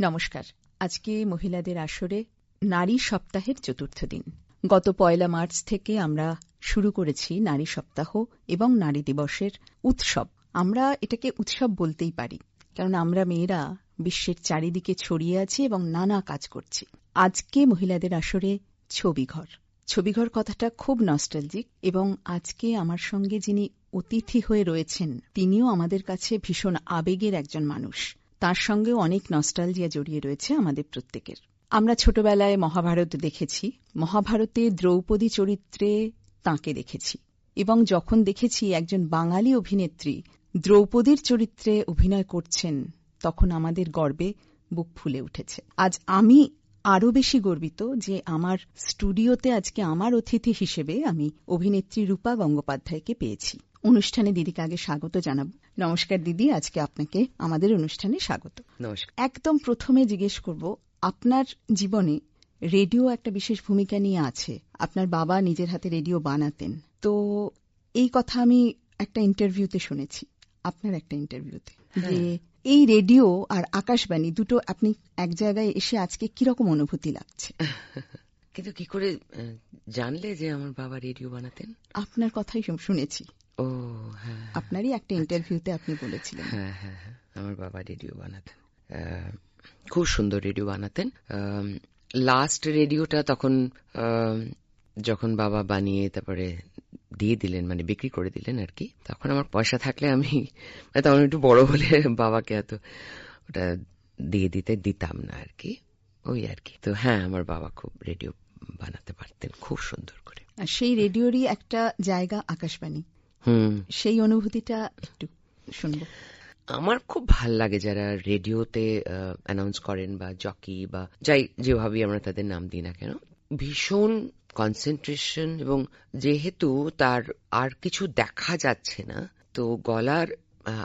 নমস্কার। আজকে মহিলাদের আসরে নারী সপ্তাহের চতুর্থ দিন। গত পয়লা মার্চ থেকে আমরা শুরু করেছি নারী সপ্তাহ এবং নারী দিবসের উৎসব। আমরা এটাকে উৎসব বলতেই পারি কারণ আমরা মেয়েরা বিশ্বের চারিদিকে ছড়িয়ে আছি এবং নানা কাজ করছি। আজকে মহিলাদের আসরে ছবিঘর। ছবিঘর কথাটা খুব নস্টালজিক এবং আজকে আমার সঙ্গে যিনি অতিথি হয়ে রয়েছেন, তিনিও আমাদের কাছে ভীষণ আবেগের একজন মানুষ। তার সঙ্গেও অনেক নস্টালজিয়া জড়িয়ে রয়েছে আমাদের প্রত্যেকের। আমরা ছোটবেলায় মহাভারত দেখেছি, মহাভারতে দ্রৌপদী চরিত্রে তাঁকে দেখেছি এবং যখন দেখেছি একজন বাঙালি অভিনেত্রী দ্রৌপদীর চরিত্রে অভিনয় করছেন, তখন আমাদের গর্বে বুক ফুলে উঠেছে। আজ আমি আরও বেশি গর্বিত যে আমার স্টুডিওতে আজকে আমার অতিথি হিসেবে আমি অভিনেত্রী রূপা গঙ্গোপাধ্যায়কে পেয়েছি। অনুষ্ঠানে দিদিকে আগে স্বাগত জানাব। নমস্কার দিদি আজকে আপনাকে আমাদের অনুষ্ঠানে স্বাগত। নমস্কার। একদম প্রথমে জিজ্ঞেস করব আপনার জীবনে রেডিও একটা বিশেষ ভূমিকা নিয়ে আছে। আপনার বাবা নিজের হাতে রেডিও বানাতেন। তো এই কথা আমি একটা ইন্টারভিউতে শুনেছি আপনার একটা ইন্টারভিউতে যে এই রেডিও আর আকাশবাণী দুটো আপনি এক জায়গায় এসে আজকে কীরকম অনুভূতি লাগছে? কিন্তু কি করে জানলে যে আমার বাবা রেডিও বানাতেন? আপনার কথাই শুনেছি। ও হ্যাঁ আপনারই একটা ইন্টারভিউতে আপনি বলেছিলেন। হ্যাঁ হ্যাঁ হ্যাঁ। আমার বাবা রেডিও বানাতেন। খুব সুন্দর রেডিও বানাতেন। লাস্ট রেডিওটা তখন যখন বাবা বানিয়ে তারপরে দিয়ে দিলেন মানে বিক্রি করে দিলেন আর কি তখন আমার পয়সা থাকলে আমি মানে তখন একটু বড় হলে বাবাকে এত ওটা দিয়ে দিতে দিতাম না আর কি ওই আর কি। তো হ্যাঁ আমার বাবা খুব রেডিও বানাতে পারতেন খুব সুন্দর করে। আর সেই রেডিওরই একটা জায়গা আকাশবাণী। সেই অনুভূতিটা একটু শুনব। আমার খুব ভালো লাগে যারা রেডিওতে অ্যানাউন্স করেন বা জকি বা যাই যেভাবেই আমরা তাদের নাম দিই না কেন ভীষণ কনসেন্ট্রেশন এবং যেহেতু তার আর কিছু দেখা যাচ্ছে না তো গলার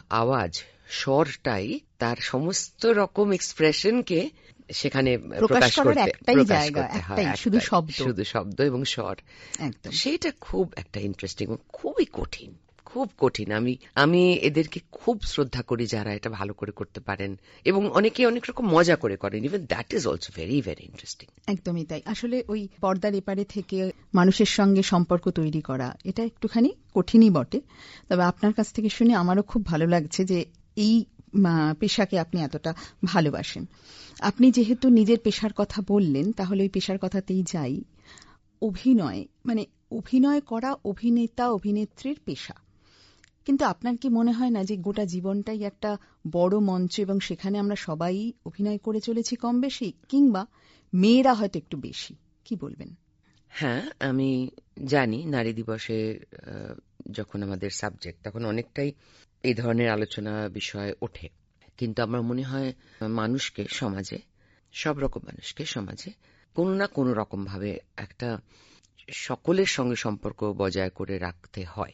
আওয়াজ স্বরটাই তার সমস্ত রকম এক্সপ্রেশনকে সেখানে প্রকাশ করতে একটাই জায়গা, একটাই, শুধু শব্দ। শুধু শব্দ এবং স্বর। একদম। সেইটা খুব একটা ইন্টারেস্টিং খুবই কঠিন খুব কঠিন। আমি আমি এদেরকে খুব শ্রদ্ধা করি যারা এটা ভালো করে করতে পারেন এবং অনেকে অনেক রকম মজা করে করেন। Even that is also very very interesting একদমই তাই। আসলে ওই পর্দার এপারে থেকে মানুষের সঙ্গে সম্পর্ক তৈরি করা এটা একটুখানি কঠিনই বটে। তবে আপনার কাছ থেকে শুনে আমারও খুব ভালো লাগছে যে এই পেশাকে আপনি এতটা ভালোবাসেন। আপনি যেহেতু নিজের পেশার কথা বললেন তাহলে ওই পেশার কথাতেই যাই। অভিনয় মানে অভিনয় করা অভিনেতা অভিনেত্রীর পেশা। কিন্তু আপনার কি মনে হয় না যে গোটা জীবনটাই একটা বড় মঞ্চ এবং সেখানে আমরা সবাই অভিনয় করে চলেছি কম বেশি কিংবা মেয়েরা হয়তো একটু বেশি? কি বলবেন? হ্যাঁ আমি জানি নারী দিবসে আহ, যখন আমাদের সাবজেক্ট তখন অনেকটাই এই ধরনের আলোচনা বিষয় ওঠে। কিন্তু আমার মনে হয় মানুষকে সমাজে, সব রকম মানুষকে সমাজে কোনো না কোনো রকম ভাবে একটা সকলের সঙ্গে সম্পর্ক বজায় করে রাখতে হয়।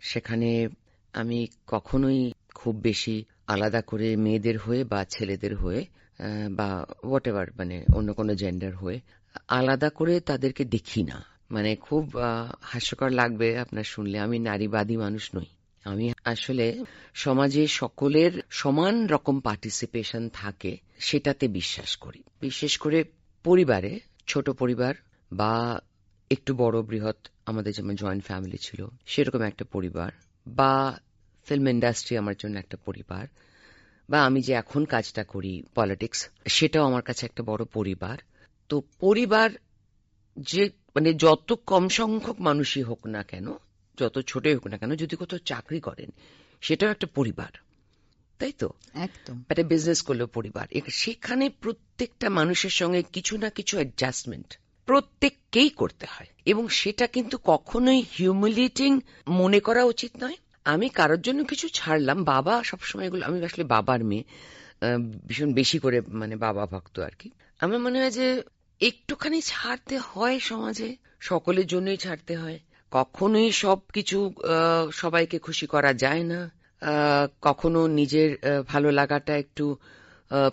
সেখানে আমি কখনোই খুব বেশি আলাদা করে মেয়েদের হয়ে বা ছেলেদের হয়ে বা হোয়াট মানে অন্য কোনো জেন্ডার হয়ে আলাদা করে তাদেরকে দেখি না। মানে খুব হাস্যকর লাগবে আপনার শুনলে। আমি নারীবাদী মানুষ নই। আমি আসলে সমাজে সকলের সমান রকম পার্টিসিপেশন থাকে, সেটাতে বিশ্বাস করি। বিশেষ করে পরিবারে, ছোট পরিবার বা একটু বড় বৃহৎ আমাদের যেমন জয়েন্ট ফ্যামিলি ছিল, সেরকম একটা পরিবার বা ফিল্ম ইন্ডাস্ট্রি আমার জন্য একটা পরিবার বা আমি যে এখন কাজটা করি পলিটিক্স সেটাও আমার কাছে একটা বড় পরিবার। তো পরিবার যে মানে যত কম সংখ্যক মানুষই হোক না কেন যত ছোটই হোক না কেন যদি কোথাও চাকরি করেন সেটাও একটা পরিবার তাই তো? একদম। একটা বিজনেস করলেও পরিবার সেখানে প্রত্যেকটা মানুষের সঙ্গে কিছু না কিছু অ্যাডজাস্টমেন্ট প্রত্যেককেই করতে হয় এবং সেটা কিন্তু কখনোই হিউমিলিটিং মনে করা উচিত নয়। আমি কারোর জন্য কিছু ছাড়লাম বাবা সবসময় এগুলো আমি আসলে বাবার মেয়ে ভীষণ বেশি করে মানে বাবা ভক্ত আর কি। আমার মনে হয় যে একটুখানি ছাড়তে হয় সমাজে সকলের জন্যই ছাড়তে হয়। কখনোই সব কিছু সবাইকে খুশি করা যায় না। কখনো নিজের ভালো লাগাটা একটু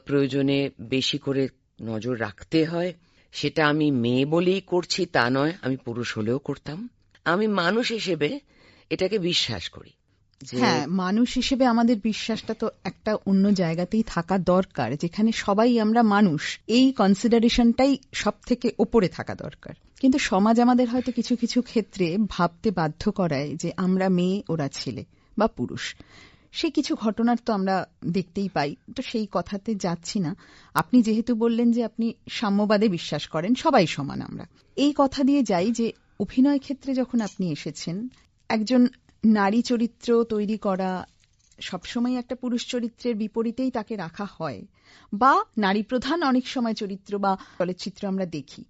প্রয়োজনে বেশি করে নজর রাখতে হয়। সেটা আমি মেয়ে বলেই করছি, তা নয়, আমি পুরুষ হলেও করতাম। আমি মানুষ হিসেবে এটাকে বিশ্বাস করি হ্যাঁ মানুষ হিসেবে আমাদের বিশ্বাসটা তো একটা অন্য জায়গাতেই থাকা দরকার, যেখানে সবাই আমরা মানুষ। এই কনসিডারেশনটাই সব থেকে ওপরে থাকা দরকার। কিন্তু সমাজ আমাদের হয়তো কিছু কিছু ক্ষেত্রে ভাবতে বাধ্য করায় যে আমরা মেয়ে, ওরা ছেলে বা পুরুষ। সেই কিছু ঘটনার তো আমরা দেখতেই পাই। তো সেই কথাতে যাচ্ছি না। আপনি যেহেতু বললেন যে আপনি সাম্যবাদে বিশ্বাস করেন, সবাই সমান আমরা। এই কথা দিয়ে যাই যে অভিনয় ক্ষেত্রে যখন আপনি এসেছেন, একজন নারী চরিত্র তৈরি করা সবসময় একটা পুরুষ চরিত্রের বিপরীতেই তাকে রাখা হয়। বা নারী প্রধান অনেক সময় চরিত্র বা চলচ্চিত্র আমরা দেখি।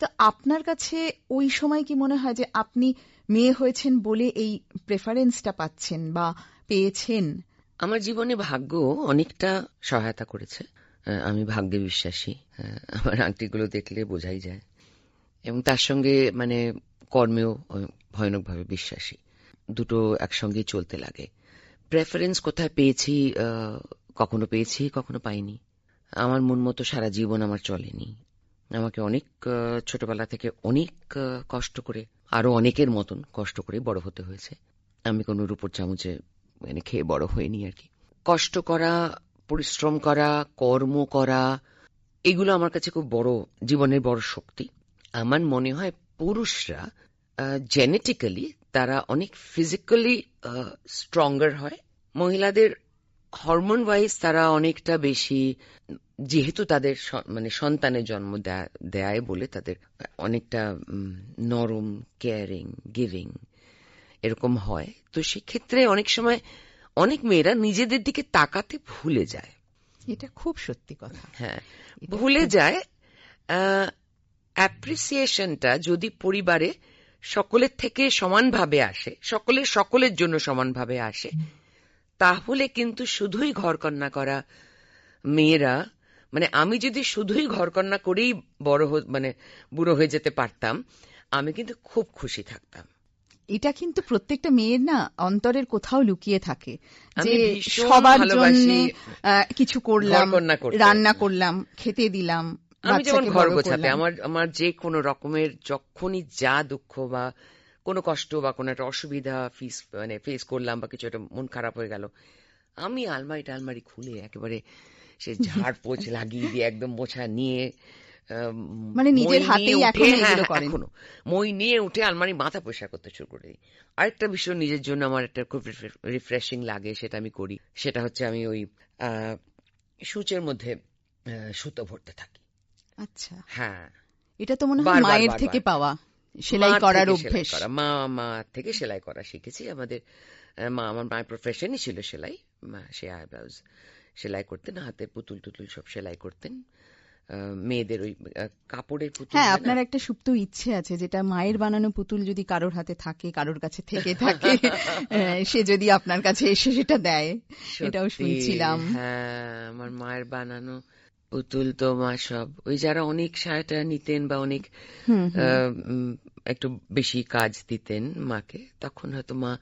তো আপনার কাছে ওই সময় কি মনে হয় যে আপনি মেয়ে হয়েছেন বলে এই প্রেফারেন্সটা পাচ্ছেন বা পেয়েছেন? আমার জীবনে ভাগ্য অনেকটা সহায়তা করেছে। আমি ভাগ্যে বিশ্বাসী। আমার আংটিগুলো দেখলে বোঝাই যায়। এবং তার সঙ্গে মানে কর্মেও ভয়ানকভাবে বিশ্বাসী। দুটো একসঙ্গেই চলতে লাগে। প্রেফারেন্স কোথায় পেয়েছি কখনো পেয়েছি, কখনো পাইনি। আমার মন মতো সারা জীবন আমার চলেনি। আমাকে অনেক ছোটবেলা থেকে অনেক কষ্ট করে, আরও অনেকের মতন কষ্ট করে বড় হতে হয়েছে। আমি কোনো রূপোর চামচে মানে খেয়ে বড় হইনি আর কি। কষ্ট করা, পরিশ্রম করা, কর্ম করা, এগুলো আমার কাছে খুব বড়, জীবনের বড় শক্তি। আমার মনে হয় পুরুষরা জেনেটিক্যালি তারা অনেক ফিজিক্যালি স্ট্রঙ্গার হয়। মহিলাদের হরমোন ওয়াইজ তারা অনেকটা বেশি যেহেতু তাদের মানে সন্তানের জন্ম দেয় বলে তাদের অনেকটা নরম কেয়ারিং গিভিং এরকম হয় তো সেক্ষেত্রে অনেক সময় অনেক মেয়েরা নিজেদের দিকে তাকাতে ভুলে যায়। এটা খুব সত্যি কথা। হ্যাঁ ভুলে যায় অ্যাপ্রিসিয়েশনটা যদি পরিবারে সকলের থেকে সমানভাবে আসে সকলের সকলের জন্য সমানভাবে আসে তাহলে কিন্তু শুধুই ঘরকন্যা করা মেয়েরা মানে আমি যদি শুধুই ঘরকন্যা করেই বড় মানে বুড়ো হয়ে যেতে পারতাম আমি কিন্তু খুব খুশি থাকতাম। এটা কিন্তু প্রত্যেকটা মেয়ের না অন্তরের কোথাও লুকিয়ে থাকে যে সবার জন্য কিছু করলাম রান্না করলাম খেতে দিলাম আমি যেমন ঘর গোছাতে আমার আমার যে কোনো রকমের যখনই যা দুঃখ বা কোনো কষ্ট বা কোনো একটা অসুবিধা ফিস মানে ফেস করলাম বা কিছু একটা মন খারাপ হয়ে গেল আমি আলমারি টালমারি খুলে একেবারে সে ঝাড় পোছ লাগিয়ে দিয়ে একদম মোছা নিয়ে মানে নিজের হাতেই এখনও হ্যাঁ। এখনও মই নিয়ে উঠে আলমারি মাথা পরিষ্কার করতে শুরু করে দিই। আরেকটা বিষয় নিজের জন্য আমার একটা খুব রিফ্রেশিং লাগে সেটা আমি করি। সেটা হচ্ছে আমি ওই সূচের মধ্যে সুতো ভরতে থাকি। আচ্ছা। হ্যাঁ। এটা তো মনে হয় মায়ের থেকে পাওয়া সেলাই করার অভ্যেস। মা মা থেকে সেলাই করা শিখেছি। আমাদের মা আমার মায়ের প্রফেশনই ছিল সেলাই মা সে আই ব্লাউজ সেলাই করতেন হাতে পুতুল টুতুল সব সেলাই করতেন। মেয়েদের ওই কাপড়ের পুতুল হ্যাঁ আপনার একটা সুপ্ত ইচ্ছে আছে যেটা মায়ের বানানো পুতুল যদি কারোর হাতে থাকে কারোর কাছে থেকে থাকে সে যদি আপনার কাছে এসে সেটা দেয় এটাও শুনছিলাম। হ্যাঁ আমার মায়ের বানানো পুতুল তো মা সব ওই যারা অনেক সাহায্য নিতেন বা অনেক একটু বেশি কাজ দিতেন মাকে তখন হয়তো মা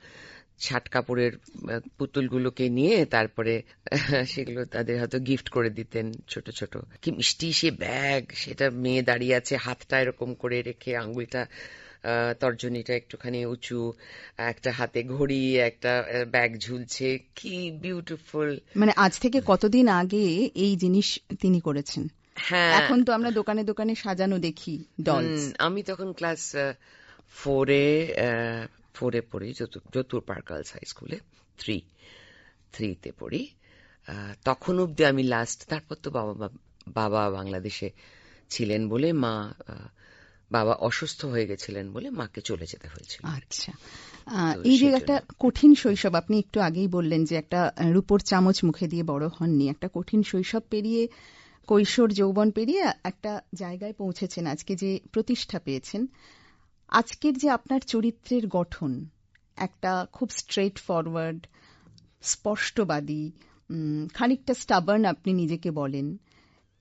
ছাট কাপড়ের পুতুলগুলোকে নিয়ে তারপরে সেগুলো তাদের হয়তো গিফট করে দিতেন ছোট ছোট। কি মিষ্টি সে ব্যাগ সেটা মেয়ে দাঁড়িয়ে আছে হাতটা এরকম করে রেখে আঙ্গুলটা তর্জনীটা একটুখানি উঁচু একটা হাতে ঘড়ি একটা ব্যাগ ঝুলছে। কি বিউটিফুল মানে আজ থেকে কতদিন আগে এই জিনিস তিনি করেছেন? হ্যাঁ। এখন তো আমরা দোকানে দোকানে সাজানো দেখি ডলস আমি তখন ক্লাস ফোরে ফোরে পড়ি যতু- যতুরপাড় গার্লস হাই স্কুলে থ্রি থ্রিতে পড়ি। তখন অব্দি আমি লাস্ট তারপর তো বাবা বাবা বাংলাদেশে ছিলেন বলে মা বাবা অসুস্থ হয়ে গেছিলেন বলে মাকে চলে যেতে হয়েছিল। আচ্ছা। এই যে একটা কঠিন শৈশব আপনি একটু আগেই বললেন যে একটা রূপোর চামচ মুখে দিয়ে বড় হননি। একটা কঠিন শৈশব পেরিয়ে কৈশোর যৌবন পেরিয়ে একটা জায়গায় পৌঁছেছেন। আজকে যে প্রতিষ্ঠা পেয়েছেন আজকের যে আপনার চরিত্রের গঠন, একটা খুব স্ট্রেট ফরওয়ার্ড স্পষ্টবাদী খানিকটা স্টাবার্ন আপনি নিজেকে বলেন,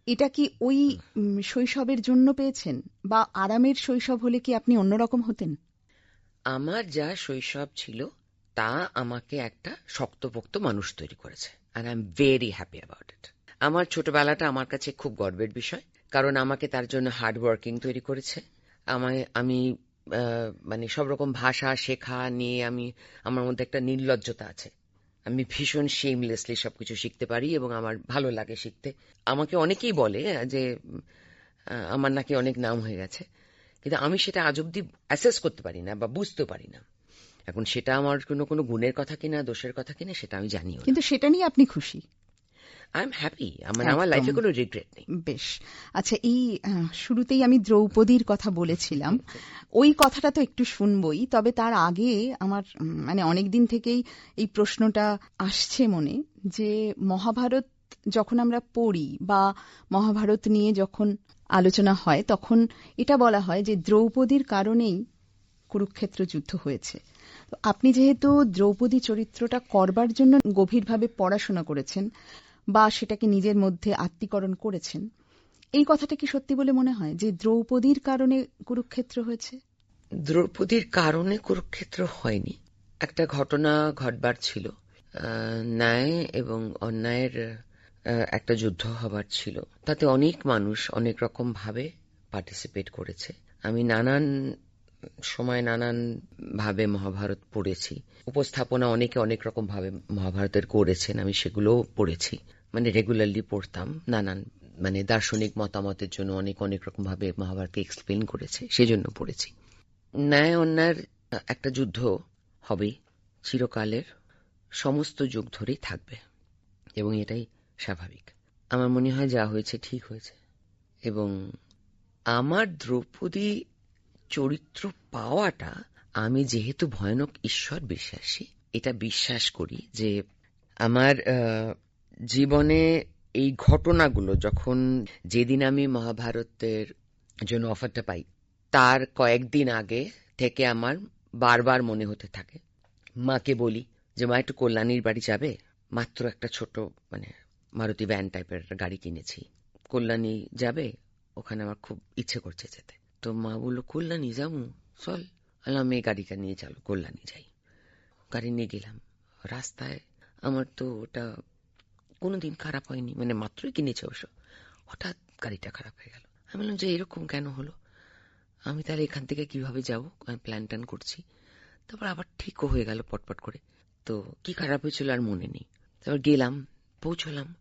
এটা কি ওই শৈশবের জন্য পেয়েছেন? বা আরামের শৈশব হলে কি আপনি অন্যরকম হতেন? আমার যা শৈশব ছিল, তা আমাকে একটা শক্তপোক্ত মানুষ তৈরি করেছে ভেরি হ্যাপি অ্যাবাউট ইট আমার ছোটবেলাটা আমার কাছে খুব গর্বের বিষয়, কারণ আমাকে তার জন্য হার্ড ওয়ার্কিং তৈরি করেছে। আমায়, আমি মানে সব রকম ভাষা শেখা নিয়ে আমি, আমার মধ্যে একটা নির্লজ্জতা আছে। আমি ভীষণ শেমলেসলি সবকিছু শিখতে পারি এবং আমার ভালো লাগে শিখতে। আমাকে অনেকেই বলে যে আমার নাকি অনেক নাম হয়ে গেছে, কিন্তু আমি সেটা আজ অব্দি অ্যাসেস করতে পারি না বা বুঝতে পারি না। এখন সেটা আমার কোনো কোনো গুণের কথা কিনা, দোষের কথা কিনা, সেটা আমি জানিও কিন্তু সেটা নিয়ে আপনি খুশি। আই এম হ্যাপি আমার আমার লাইফে কোনো রিগ্রেট নেই। বেশ। আচ্ছা এই শুরুতেই আমি দ্রৌপদীর কথা বলেছিলাম। ওই কথাটা তো একটু শুনবই তবে তার আগে আমার মানে অনেক দিন থেকেই এই প্রশ্নটা আসছে মনে যে মহাভারত যখন আমরা পড়ি বা মহাভারত নিয়ে যখন আলোচনা হয় তখন এটা বলা হয় যে দ্রৌপদীর কারণেই কুরুক্ষেত্র যুদ্ধ হয়েছে। আপনি যেহেতু দ্রৌপদী চরিত্রটা করবার জন্য গভীরভাবে পড়াশোনা করেছেন বা সেটাকে নিজের মধ্যে আত্মীকরণ করেছেন। এই কথাটা কি সত্যি বলে মনে হয় যে দ্রৌপদীর কারণে কুরুক্ষেত্র হয়েছে? দ্রৌপদীর কারণে কুরুক্ষেত্র হয়নি। একটা ঘটনা ঘটবার ছিল। ন্যায় এবং অন্যায়ের একটা যুদ্ধ হবার ছিল। তাতে অনেক মানুষ অনেক রকম ভাবে পার্টিসিপেট করেছে। আমি নানান সময় নানান ভাবে মহাভারত পড়েছি। উপস্থাপনা অনেকে অনেক রকম ভাবে মহাভারতের করেছেন, আমি সেগুলোও পড়েছি। মানে রেগুলারলি পড়তাম। নানান মানে দার্শনিক মতামতের জন্য অনেক অনেক রকম ভাবে মহাভারতকে এক্সপ্লেন করেছে, সেজন্য পড়েছি। ন্যায় অন্যায়ের একটা যুদ্ধ হবে, চিরকালের সমস্ত যুগ ধরেই থাকবে, এবং এটাই স্বাভাবিক। আমার মনে হয় যা হয়েছে ঠিক হয়েছে, এবং আমার দ্রৌপদী চরিত্র পাওয়াটা আমি যেহেতু ভয়ানক ঈশ্বর বিশ্বাসী, এটা বিশ্বাস করি যে আমার জীবনে এই ঘটনাগুলো, যখন যেদিন আমি মহাভারতের জন্য অফারটা পাই, তার কয়েকদিন আগে থেকে আমার বারবার মনে হতে থাকে। মাকে বলি যে, মা, একটু কল্যাণীর বাড়ি যাবে? মাত্র একটা ছোট মানে মারুতি ভ্যান টাইপের গাড়ি কিনেছি। কল্যাণী যাবে? ওখানে আমার খুব ইচ্ছে করছে যেতে। তো মা বলল, কল্যাণী, যাব? চল। আলাম এই গাড়িটা নিয়ে চলো, কল্যাণী যাই। গাড়ি নিয়ে গেলাম। রাস্তায় আমার তো ওটা কোনোদিন খারাপ হয়নি মানে মাত্রই কিনেছে অবশ্য। হঠাৎ গাড়িটা খারাপ হয়ে গেল। আমি বললাম, যে এরকম কেন হলো? আমি তাহলে এখান থেকে কীভাবে যাব? আমি প্ল্যান ট্যান করছি। তারপর আবার ঠিকও হয়ে গেল পটপট করে। তো কি খারাপ হয়েছিল আর মনে নেই। তারপর গেলাম, পৌঁছলাম।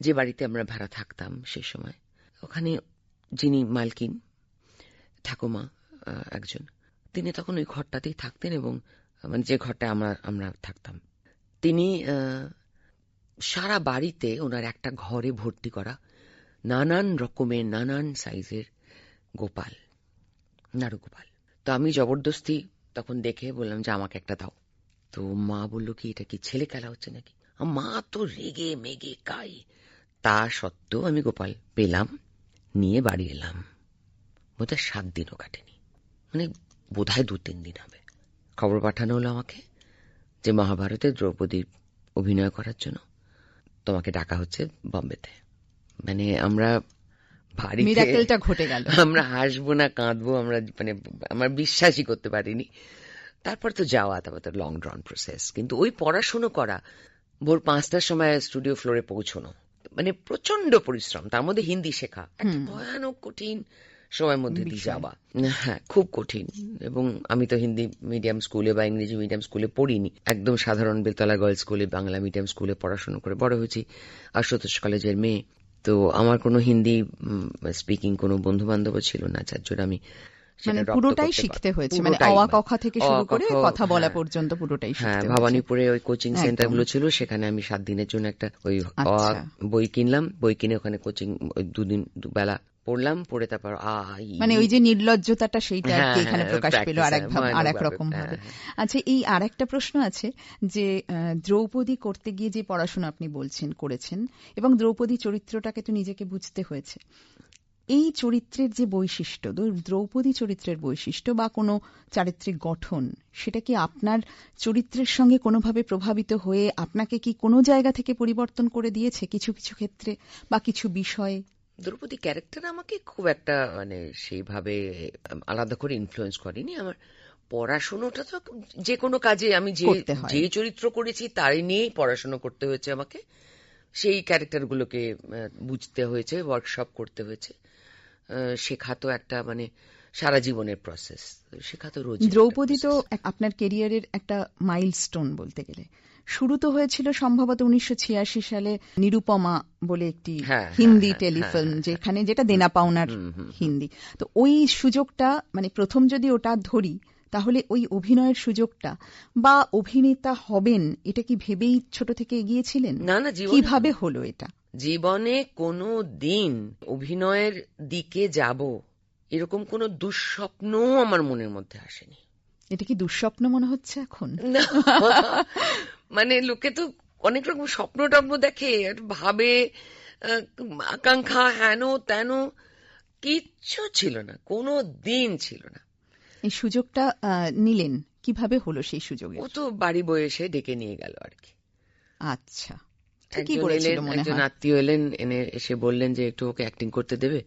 যে বাড়িতে আমরা ভাড়া থাকতাম সে সময়, ওখানে যিনি মালকিন, ঠাকুমা একজন, তিনি তখন ওই ঘরটাতেই থাকতেন এবং মানে যে ঘরটা আমরা আমরা থাকতাম। তিনি সারা বাড়িতে ওনার একটা ঘরে ভর্তি করা নানান রকমের, নানান সাইজের গোপাল নাড়ুগোপাল তো আমি জবরদস্তি তখন দেখে বললাম, যে, আমাকে একটা দাও। তো মা বলল, কি, এটা কি ছেলে খেলা হচ্ছে নাকি? মা তো রেগে মেগে কাই। তা সত্ত্বেও আমি গোপাল পেলাম, নিয়ে বাড়ি এলাম। বোধহয় সাত দিনও কাটেনি। মানে বোধহয় দু, তিন দিন হবে। খবর পাঠানো হলো আমাকে যে মহাভারতে দ্রৌপদীর অভিনয় করার জন্য। তোমাকে ডাকা হচ্ছে বম্বেতে। মানে আমরা মিরাকেলটা ঘটে গেল। আমরা হাসবো না কাঁদবো আমরা মানে আমার বিশ্বাসই করতে পারিনি। তারপর তো যাওয়া তারপর তো লং ড্রন প্রসেস কিন্তু ওই পড়াশুনো করা ভোর পাঁচটার সময় স্টুডিও ফ্লোরে পৌঁছনো মানে প্রচণ্ড পরিশ্রম তার মধ্যে হিন্দি শেখা। একটা ভয়ানক কঠিন। সময়ের মধ্যে দিয়ে যাওয়া। হ্যাঁ খুব কঠিন। এবং আমি তো হিন্দি মিডিয়াম স্কুলে বা ইংরেজি মিডিয়াম স্কুলে পড়িনি। একদম সাধারণ বেলতলা গার্লস স্কুলে বাংলা মিডিয়াম স্কুলে পড়াশোনা করে বড় হয়েছি। আশুতোষ কলেজের মেয়ে। তো আমার কোনো হিন্দি স্পিকিং কোনো বন্ধু বান্ধবও ছিল না যার জন্য আমি মানে পুরোটাই শিখতে হয়েছে। মানে অওয়া মানে- কথা থেকে শুরু করে কথা বলা হ্যাঁ। পর্যন্ত পুরোটাই হ্যাঁ শিখতে ভবানীপুরে ওই কোচিং একদম। সেন্টারগুলো ছিল সেখানে আমি সাত দিনের জন্য একটা ওই আচ্ছা। বই কিনলাম। বই কিনে ওখানে কোচিং দুদিন দুবেলা পড়লাম। পড়ে তারপর আ মানে ওই যে নির্লজ্জতাটা সেইটা আর কি হ্যাঁ, এখানে হ্যাঁ, প্রকাশ পেল practice, আর এক হ্যাঁ, আর এক রকম ভাবে। হ্যাঁ, আচ্ছা এই আর একটা প্রশ্ন আছে যে দ্রৌপদী করতে গিয়ে যে পড়াশোনা আপনি বলছেন করেছেন এবং দ্রৌপদী চরিত্রটাকে তো নিজেকে বুঝতে হয়েছে। এই চরিত্রের যে বৈশিষ্ট্য দ্রৌপদী চরিত্রের বৈশিষ্ট্য বা কোনো চারিত্রিক গঠন সেটা কি আপনার চরিত্রের সঙ্গে কোনোভাবে প্রভাবিত হয়ে আপনাকে কি কোনো জায়গা থেকে পরিবর্তন করে দিয়েছে কিছু কিছু ক্ষেত্রে বা কিছু বিষয়ে? দ্রৌপদী ক্যারেক্টার আমাকে খুব একটা মানে সেইভাবে আলাদা করে ইনফ্লুয়েন্স করেনি। আমার পড়াশোনাটা তো যে কোনো কাজে আমি যে যে চরিত্র করেছি তারই নিয়েই পড়াশোনা করতে হয়েছে আমাকে। সেই ক্যারেক্টারগুলোকে বুঝতে হয়েছে ওয়ার্কশপ করতে হয়েছে। শেখা তো একটা মানে সারা জীবনের প্রসেস শেখা তো রোজ দ্রৌপদী তো আপনার কেরিয়ারের একটা মাইলস্টোন বলতে গেলে। শুরু তো হয়েছিল সম্ভবত উনিশশো ছিয়াশি সালে নিরুপমা বলে একটি হ্যাঁ, হিন্দি হ্যাঁ, টেলিফিল্ম হ্যাঁ, যেখানে যেটা দেনা পাওনার হিন্দি। তো ওই সুযোগটা মানে প্রথম যদি ওটা ধরি তাহলে ওই অভিনয়ের সুযোগটা বা অভিনেতা হবেন এটা কি ভেবেই ছোট থেকে এগিয়েছিলেন? না না কীভাবে হলো এটা? জীবনে কোনো দিন অভিনয়ের দিকে যাব এরকম কোনো দুঃস্বপ্নও আমার মনের মধ্যে আসেনি। এটা কি দুঃস্বপ্ন মনে হচ্ছে এখন? মানে লোকে তো অনেক রকম স্বপ্ন টপ্ন দেখে ভাবে আকাঙ্ক্ষা হেন তেন কিচ্ছু ছিল না কোনো দিন ছিল না। এই সুযোগটা নিলেন। কীভাবে হলো সেই সুযোগে ও তো বাড়ি বয়ে এসে ডেকে নিয়ে গেল আর কি। আচ্ছা। একজন আত্মীয় এলেন এনে এসে বললেন যে একটু ওকে অ্যাক্টিং করতে দেবে।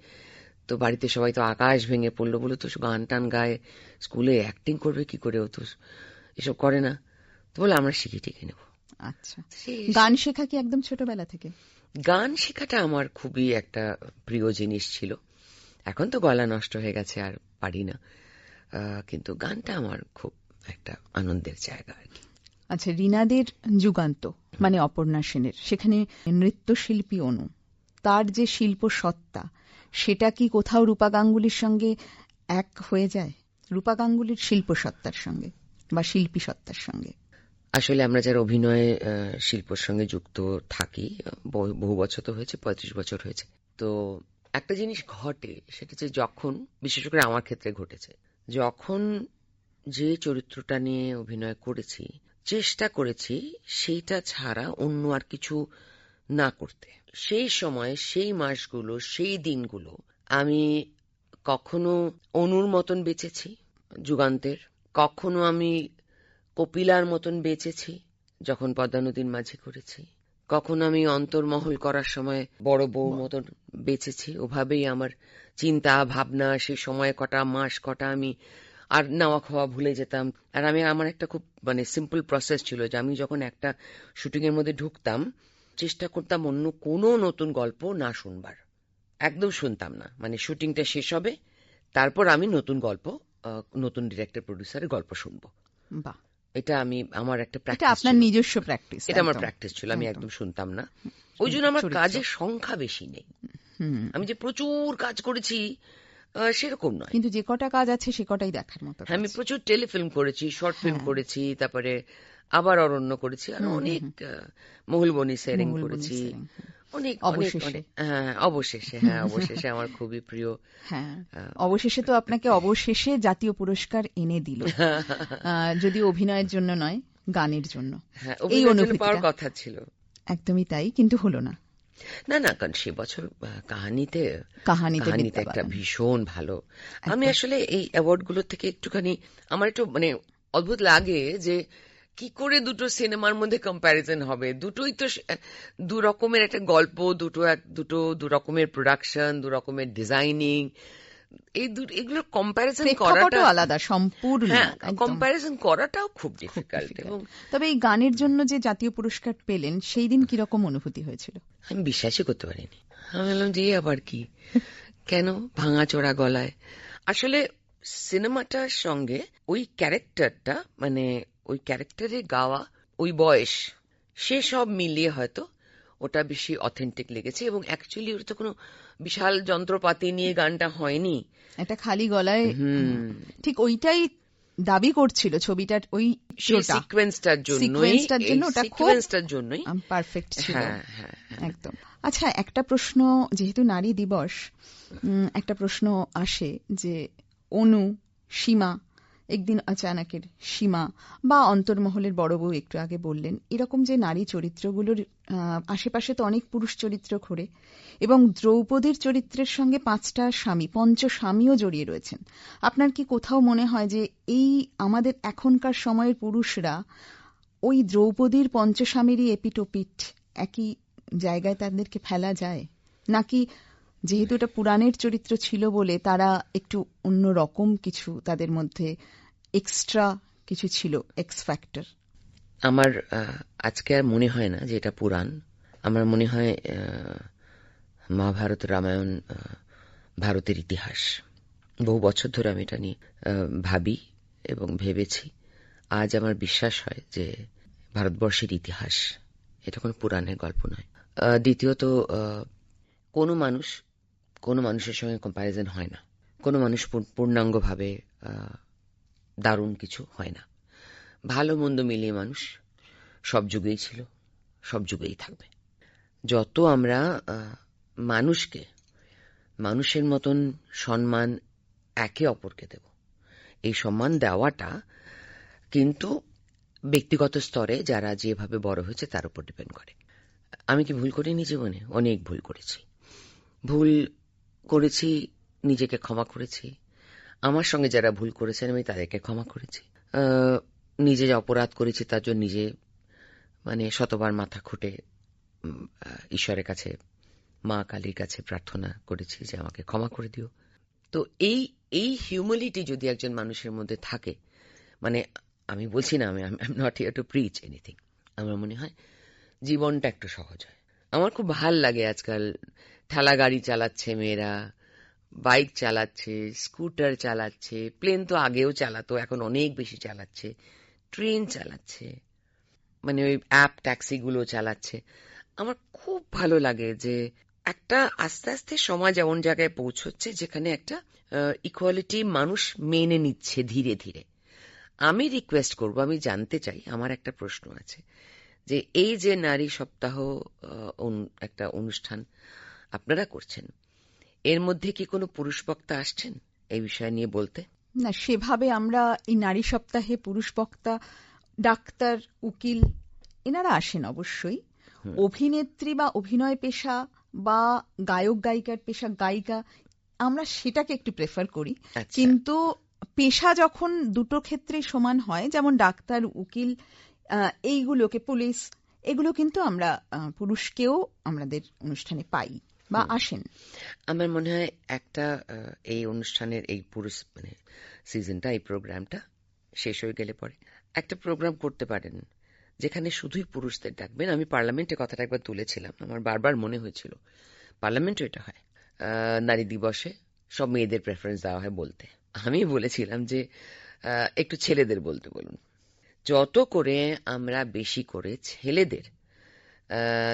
তো বাড়িতে সবাই তো আকাশ ভেঙে পড়ল বলে তো গান টান গায়ে। স্কুলে অ্যাক্টিং করবে কি করে ও তো এসব করে না। তো বলে আমরা শিখে টিকে নেব। আচ্ছা। গান শেখা কি একদম ছোটবেলা থেকে? গান শেখাটা আমার খুবই একটা প্রিয় জিনিস ছিল। এখন তো গলা নষ্ট হয়ে গেছে আর পারি না। কিন্তু গানটা আমার খুব একটা আনন্দের জায়গা আর কি। আচ্ছা রিনাদের যুগান্ত মানে অপর্ণা সেনের সেখানে নৃত্যশিল্পী অনু তার যে শিল্প সত্তা সেটা কি কোথাও রূপা গাঙ্গুলির সঙ্গে এক হয়ে যায়? রূপা গাঙ্গুলির শিল্প সত্তার সঙ্গে বা শিল্পী সত্তার সঙ্গে? আসলে আমরা যারা অভিনয়ে শিল্পের সঙ্গে যুক্ত থাকি বহু বছর তো হয়েছে পঁয়ত্রিশ বছর হয়েছে। তো একটা জিনিস ঘটে সেটা যে যখন বিশেষ করে আমার ক্ষেত্রে ঘটেছে যখন যে চরিত্রটা নিয়ে অভিনয় করেছি চেষ্টা করেছি সেইটা ছাড়া অন্য আর কিছু না করতে। সেই সময় সেই মাসগুলো সেই দিনগুলো আমি কখনো অনুর মতন বেঁচেছি যুগান্তের। কখনো আমি কপিলার মতন বেঁচেছি যখন পদ্মা নদীর মাঝে করেছি। কখনো আমি অন্তর্মহল করার সময় বড় বউ মতন বেঁচেছি ওভাবেই আমার চিন্তা ভাবনা সেই সময় কটা মাস কটা আমি আর নাওয়া খাওয়া ভুলে যেতাম। আর আমি আমার একটা খুব মানে সিম্পল প্রসেস ছিল যে আমি যখন একটা শুটিং এর মধ্যে ঢুকতাম চেষ্টা করতাম অন্য কোনো নতুন গল্প না শুনবার। একদম শুনতাম না। মানে শুটিংটা শেষ হবে তারপর আমি নতুন গল্প নতুন ডিরেক্টর প্রডিউসারের গল্প শুনব। বাহ। এটা আমি আমার একটা প্র্যাকটিস আপনার নিজস্ব প্র্যাকটিস এটা আমার প্র্যাকটিস ছিল আমি একদম। শুনতাম না। ওই জন্য আমার কাজের সংখ্যা বেশি নেই। আমি যে প্রচুর কাজ করেছি সেরকম নয়। কিন্তু যে কটা কাজ আছে সে কটাই দেখার মতো হ্যাঁ, আমি প্রচুর টেলিফিল্ম করেছি শর্ট ফিল্ম হ্যাঁ। করেছি তারপরে আবার অরণ্য করেছি আর অনেক মহুলবনি সেরিং মহুল বনি করেছি। সেরিং, অনেক অবশেষে। হ্যাঁ অবশেষে হ্যাঁ অবশেষে আমার খুবই প্রিয় হ্যাঁ অবশেষে তো আপনাকে অবশেষে জাতীয় পুরস্কার এনে দিল। যদি অভিনয়ের জন্য নয় গানের জন্য। হ্যাঁ এই অনুভূতিটা। পাওয়ার কথা ছিল। একদমই তাই কিন্তু হলো না। না না কারণ সে বছর কাহানিতে কাহানিতে একটা ভীষণ ভালো। আমি আসলে এই অ্যাওয়ার্ডগুলো থেকে একটুখানি আমার একটু মানে অদ্ভুত লাগে যে কি করে দুটো সিনেমার মধ্যে কম্প্যারিজন হবে? দুটোই তো দু রকমের একটা গল্প দুটো এক দুটো দু রকমের প্রোডাকশন দু রকমের ডিজাইনিং এই দু- এগুলোর কম্প্যারিজন করাটা আলাদা সম্পূর্ণ হ্যাঁ। কম্প্যারিজন করাটাও খুব ডিফিকাল্ট এবং তবে এই গানের জন্য যে জাতীয় পুরস্কার পেলেন সেই দিন কীরকম অনুভূতি হয়েছিল? আমি বিশ্বাসই করতে পারিনি। আমি বললাম যে আবার কি? কেন ভাঙা চোরা গলায়? আসলে সিনেমাটার সঙ্গে ওই ক্যারেক্টারটা মানে ওই ক্যারেক্টারে গাওয়া ওই বয়স সে সব মিলিয়ে হয়তো ওটা বেশি অথেন্টিক লেগেছে এবং অ্যাকচুয়ালি ওটা তো কোনো বিশাল যন্ত্রপাতি নিয়ে গানটা হয়নি। একটা খালি গলায় ঠিক ওইটাই দাবি করছিল ছবিটার ওই সিকোয়েন্সটার জন্য ওটা সিকোয়েন্সটার জন্যই। পারফেক্ট ছিল। হ্যাঁ হ্যাঁ একদম। আচ্ছা একটা প্রশ্ন যেহেতু নারী দিবস একটা প্রশ্ন আসে যে অনু সীমা একদিন অচানকের সীমা বা অন্তর্মহলের বড় বউ একটু আগে বললেন, এরকম যে নারী চরিত্রগুলোর আশেপাশে তো অনেক পুরুষ চরিত্র ঘোরে এবং দ্রৌপদীর চরিত্রের সঙ্গে পাঁচটা স্বামী, পঞ্চ স্বামীও জড়িয়ে রয়েছেন। আপনার কি কোথাও মনে হয় যে এই আমাদের এখনকার সময়ের পুরুষরা ওই দ্রৌপদীর পঞ্চস্বামীরই এপিটোপিট একই জায়গায় তাদেরকে ফেলা যায়? নাকি যেহেতু এটা পুরাণের চরিত্র ছিল বলে তারা একটু অন্য রকম কিছু তাদের মধ্যে এক্সট্রা কিছু ছিল এক্স ফ্যাক্টর আমার আজকে আর মনে হয় না যে এটা পুরাণ। আমার মনে হয় মহাভারত রামায়ণ ভারতের ইতিহাস। বহু বছর ধরে আমি এটা নিয়ে ভাবি এবং ভেবেছি। আজ আমার বিশ্বাস হয় যে ভারতবর্ষের ইতিহাস এটা কোনো পুরাণের গল্প নয়। দ্বিতীয়ত কোনো মানুষ কোনো মানুষের সঙ্গে কম্প্যারিজন হয় না। কোনো মানুষ পূর্ণাঙ্গভাবে দারুণ কিছু হয় না। ভালো মন্দ মিলিয়ে মানুষ সব যুগেই ছিল, সব যুগেই থাকবে। যত আমরা মানুষকে, মানুষের মতন সম্মান একে অপরকে দেব, এই সম্মান দেওয়াটা কিন্তু ব্যক্তিগত স্তরে যারা যেভাবে বড় হয়েছে তার উপর ডিপেন্ড করে। আমি কি ভুল করিনি জীবনে? অনেক ভুল করেছি। ভুল করেছি, নিজেকে ক্ষমা করেছি। আমার সঙ্গে যারা ভুল করেছেন, আমি তাদেরকে ক্ষমা করেছি। নিজে যে অপরাধ করেছি, তার জন্য নিজে মানে শতবার মাথা খুঁটে ঈশ্বরের কাছে, মা কালীর কাছে প্রার্থনা করেছি যে আমাকে ক্ষমা করে দিও। তো এই এই হিউমিলিটি যদি একজন মানুষের মধ্যে থাকে মানে আমি বলছি না, আমি I am not here to preach anything আমার মনে হয়, জীবনটা একটু সহজ হয়। আমার খুব ভালো লাগে আজকাল ঠেলা গাড়ি চালাচ্ছে মেয়েরা, বাইক চালাচ্ছে, স্কুটার চালাচ্ছে, প্লেন তো আগেও চালাতো, এখন অনেক বেশি চালাচ্ছে, ট্রেন চালাচ্ছে মানে ওই অ্যাপ ট্যাক্সিগুলো চালাচ্ছে। আমার খুব ভালো লাগে যে একটা আস্তে আস্তে সমাজ এমন জায়গায় পৌঁছচ্ছে যেখানে একটা ইকুয়ালিটি মানুষ মেনে নিচ্ছে ধীরে ধীরে। আমি রিকোয়েস্ট করব, আমি জানতে চাই, আমার একটা প্রশ্ন আছে যে এই যে নারী সপ্তাহ একটা অনুষ্ঠান আপনারা করছেন? এর মধ্যে কি কোনো পুরুষ বক্তা আসছেন এই বিষয় নিয়ে বলতে? না সেভাবে আমরা এই নারী সপ্তাহে পুরুষ বক্তা ডাক্তার উকিল এনারা আসেন অবশ্যই। অভিনেত্রী বা অভিনয় পেশা বা গায়ক গায়িকার পেশা গায়িকা আমরা সেটাকে একটু প্রেফার করি। আচ্ছা। কিন্তু পেশা যখন দুটো ক্ষেত্রে সমান হয় যেমন ডাক্তার উকিল এইগুলোকে পুলিশ এগুলো কিন্তু আমরা পুরুষকেও আমাদের অনুষ্ঠানে পাই। বা আসেন? আমার মনে হয় একটা এই অনুষ্ঠানের এই পুরুষ মানে সিজনটা এই প্রোগ্রামটা শেষ হয়ে গেলে পরে একটা প্রোগ্রাম করতে পারেন যেখানে শুধুই পুরুষদের ডাকবেন। আমি পার্লামেন্টে কথাটা একবার তুলেছিলাম আমার বারবার মনে হয়েছিল। পার্লামেন্টও এটা হয়। নারী দিবসে সব মেয়েদের প্রেফারেন্স দেওয়া হয় বলতে। আমি বলেছিলাম যে একটু ছেলেদের বলতে বলুন। যত করে আমরা বেশি করে ছেলেদের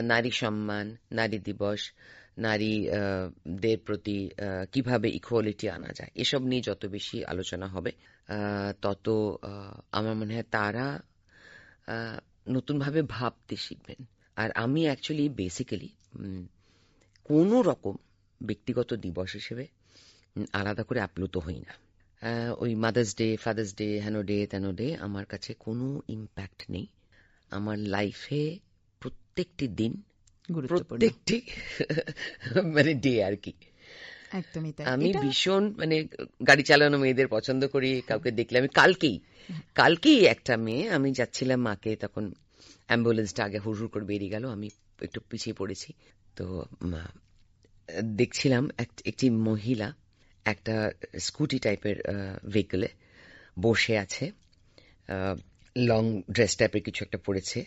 নারী সম্মান নারী দিবস নারী দের প্রতি কীভাবে ইকুয়ালিটি আনা যায়, এসব নিয়ে যত বেশি আলোচনা হবে তত আমার মনে হয় তারা নতুনভাবে ভাবতে শিখবেন। আর আমি অ্যাকচুয়ালি বেসিক্যালি কোনো রকম ব্যক্তিগত দিবস হিসেবে আলাদা করে আপ্লুত হই না। ওই মাদার্স ডে ফাদার্স ডে হ্যানো ডে, তেনো ডে, আমার কাছে কোনো ইম্প্যাক্ট নেই। আমার লাইফে প্রত্যেকটি দিন প্রত্যেকটি মানে ডে আর কি। একদমই তাই। আমি ভীষণ মানে গাড়ি চালানো মেয়েদের পছন্দ করি কাউকে দেখলে আমি কালকেই কালকেই একটা মেয়ে আমি যাচ্ছিলাম মাকে তখন অ্যাম্বুলেন্সটা আগে হুড় করে বেরিয়ে গেল আমি একটু পিছিয়ে পড়েছি। তো দেখছিলাম এক- একটি মহিলা একটা স্কুটি টাইপের ভেহিকলে বসে আছে। লং ড্রেস টাইপের কিছু একটা পরেছে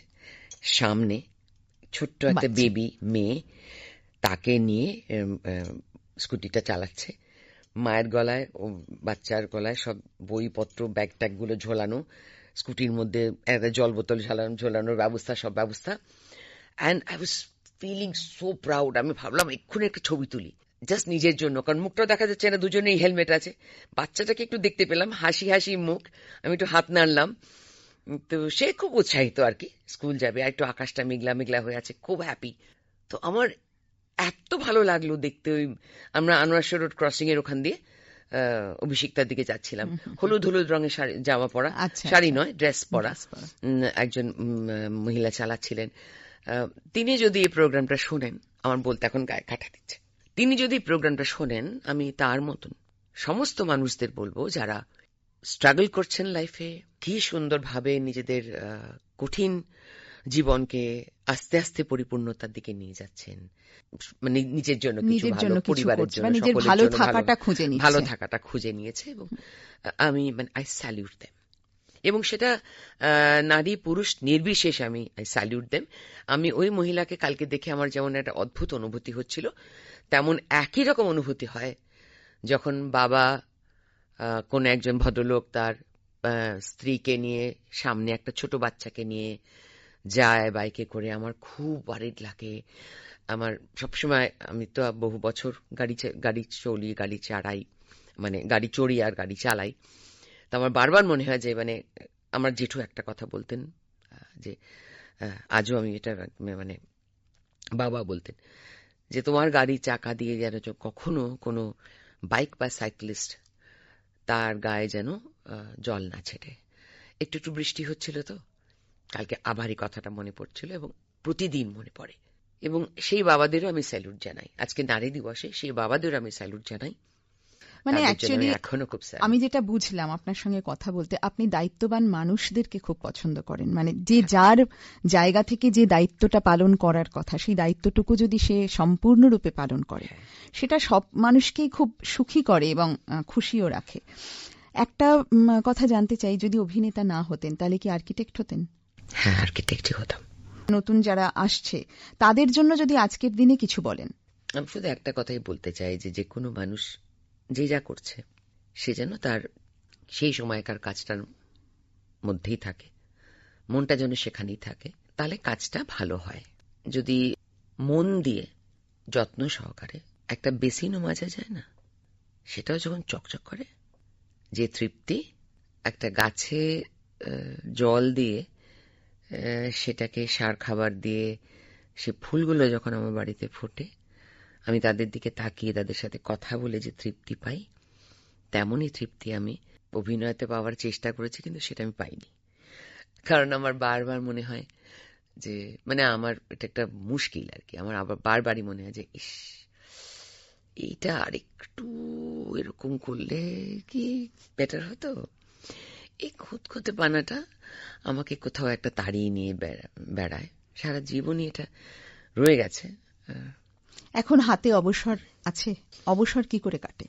সামনে ছোট্ট একটা বেবি মেয়ে তাকে নিয়ে স্কুটিটা চালাচ্ছে। মায়ের গলায় ও বাচ্চার গলায় সব বইপত্র ব্যাগ ট্যাগগুলো ঝোলানো স্কুটির মধ্যে একটা জল বোতল ঝালানো ঝোলানোর ব্যবস্থা সব ব্যবস্থা। And I was feeling so proud আমি ভাবলাম এক্ষুনি একটা ছবি তুলি। জাস্ট নিজের জন্য। কারণ মুখটাও দেখা যাচ্ছে না দুজনেই হেলমেট আছে। বাচ্চাটাকে একটু দেখতে পেলাম। হাসি হাসি মুখ। আমি একটু হাত নাড়লাম। তো সে খুব উৎসাহিত আর কি। স্কুল যাবে আর একটু আকাশটা মেঘলা মেঘলা হয়ে আছে খুব হ্যাপি তো আমার এত ভালো লাগল দেখতে ওই আমরা আনোয়ারশো রোড ক্রসিং এর ওখান দিয়ে অভিষিক্তার দিকে যাচ্ছিলাম। হলুদ হলুদ রঙের শাড়ি জামা পরা। আচ্ছা, শাড়ি নয় ড্রেস পরা। একজন মহিলা চালাচ্ছিলেন। আহ, তিনি যদি এই প্রোগ্রামটা শোনেন আমার বলতে এখন গায়ে কাটা দিচ্ছে। তিনি যদি প্রোগ্রামটা শোনেন আমি তার মতন সমস্ত মানুষদের বলব যারা স্ট্রাগল করছেন লাইফে কি সুন্দরভাবে নিজেদের কঠিন জীবনকে আস্তে আস্তে পরিপূর্ণতার দিকে নিয়ে যাচ্ছেন। মানে নিজের জন্য কিছু ভালো পরিবারের জন্য নিজের ভালো থাকাটা খুঁজে নিচ্ছে। ভালো থাকাটা খুঁজে নিয়েছে এবং আমি মানে আই স্যালিউট দেম এবং সেটা নারী পুরুষ নির্বিশেষ আমি আই স্যালিউট দেম আমি ওই মহিলাকে কালকে দেখে আমার যেমন একটা অদ্ভুত অনুভূতি হচ্ছিল তেমন একই রকম অনুভূতি হয় যখন বাবা কোন একজন ভদ্রলোক তার স্ত্রীকে নিয়ে, সামনে একটা ছোট বাচ্চাকে নিয়ে যায় বাইকে করে। আমার খুব বাড়ির লাগে। আমার সবসময়, আমি তো বহু বছর গাড়ি গাড়ি চলি, গাড়ি চালাই মানে গাড়ি চড়ি আর গাড়ি চালাই। তো আমার বারবার মনে হয় যে মানে আমার জেঠু একটা কথা বলতেন যে আজও আমি এটা মানে বাবা বলতেন, যে, তোমার গাড়ির চাকা দিয়ে যেন কখনো কোনো বাইক বা সাইক্লিস্ট তার গায়ে যেন জল না ছেটে। একটু একটু বৃষ্টি হচ্ছিল তো। কালকে আবারই কথাটা মনে পড়ছিল এবং প্রতিদিন মনে পড়ে। এবং সেই বাবাদেরও আমি স্যালুট জানাই। আজকে নারী দিবসে সেই বাবাদেরও আমি স্যালুট জানাই। মানে অ্যাকচুয়ালি এখনও খুব আমি যেটা বুঝলাম আপনার সঙ্গে কথা বলতে আপনি দায়িত্ববান মানুষদেরকে খুব পছন্দ করেন। মানে যে যার জায়গা থেকে যে দায়িত্বটা পালন করার কথা সেই দায়িত্বটুকু যদি সে সম্পূর্ণরূপে পালন করে সেটা সব মানুষকেই খুব সুখী করে এবং খুশিও রাখে। একটা কথা জানতে চাই যদি অভিনেতা না হতেন তাহলে কি আর্কিটেক্ট হতেন? হ্যাঁ আর্কিটেক্টই হতাম। নতুন যারা আসছে তাদের জন্য যদি আজকের দিনে কিছু বলেন। আমি শুধু একটা কথাই বলতে চাই যে যে কোনো মানুষ যে যা করছে, সে যেন তার সেই সময়কার কাজটার মধ্যেই থাকে, মনটা যেন সেখানেই থাকে, তাহলে কাজটা ভালো হয়। যদি মন দিয়ে যত্ন সহকারে একটা বেসিনও মাজা যায় না, সেটাও যখন চকচক করে, যে তৃপ্তি একটা গাছে জল দিয়ে সেটাকে সার খাবার দিয়ে, সে ফুলগুলো যখন আমার বাড়িতে ফোটে আমি তাদের দিকে তাকিয়ে তাদের সাথে কথা বলে যে তৃপ্তি পাই, তেমনই তৃপ্তি আমি অভিনয়তে পাওয়ার চেষ্টা করেছি, কিন্তু সেটা আমি পাইনি। কারণ আমার বারবার মনে হয় যে মানে আমার এটা একটা মুশকিল আর কি, আমার আবার বারবারই মনে হয় যে, ইস, এইটা আরেকটু এরকম করলে কি বেটার হতো? এই খুঁতখুঁতে পানাটা আমাকে কোথাও একটা তাড়িয়ে নিয়ে বেড়া- বেড়ায়। সারা জীবনই এটা রয়ে গেছে। এখন হাতে অবসর আছে। অবসর কি করে কাটে?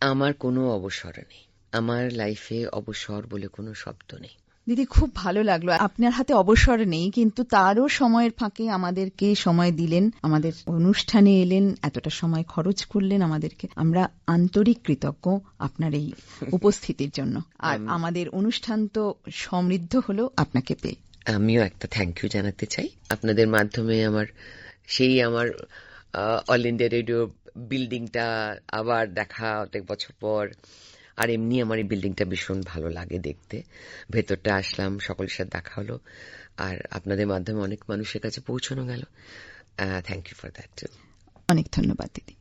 আমার কোনো অবসর নেই। আমার লাইফে অবসর বলে কোনো শব্দ নেই। দিদি খুব ভালো লাগল। আপনার হাতে অবসর নেই কিন্তু তারও সময়ের ফাঁকে আমাদেরকে সময় দিলেন আমাদের অনুষ্ঠানে এলেন এতটা সময় খরচ করলেন আমাদেরকে। আমরা আন্তরিক কৃতজ্ঞ আপনার এই উপস্থিতির জন্য। আর আমাদের অনুষ্ঠান তো সমৃদ্ধ হলো আপনাকে পেয়ে। আমিও একটা থ্যাংক ইউ জানাতে চাই। আপনাদের মাধ্যমে আমার সেই আমার অল ইন্ডিয়া রেডিও বিল্ডিংটা আবার দেখা অনেক বছর পর। আর এমনি আমার এই বিল্ডিংটা ভীষণ ভালো লাগে দেখতে। ভেতরটা আসলাম, সকলের সাথে দেখা হলো। আর আপনাদের মাধ্যমে অনেক মানুষের কাছে পৌঁছানো গেল। থ্যাংক ইউ ফর দ্যাট অনেক ধন্যবাদ, দিদি।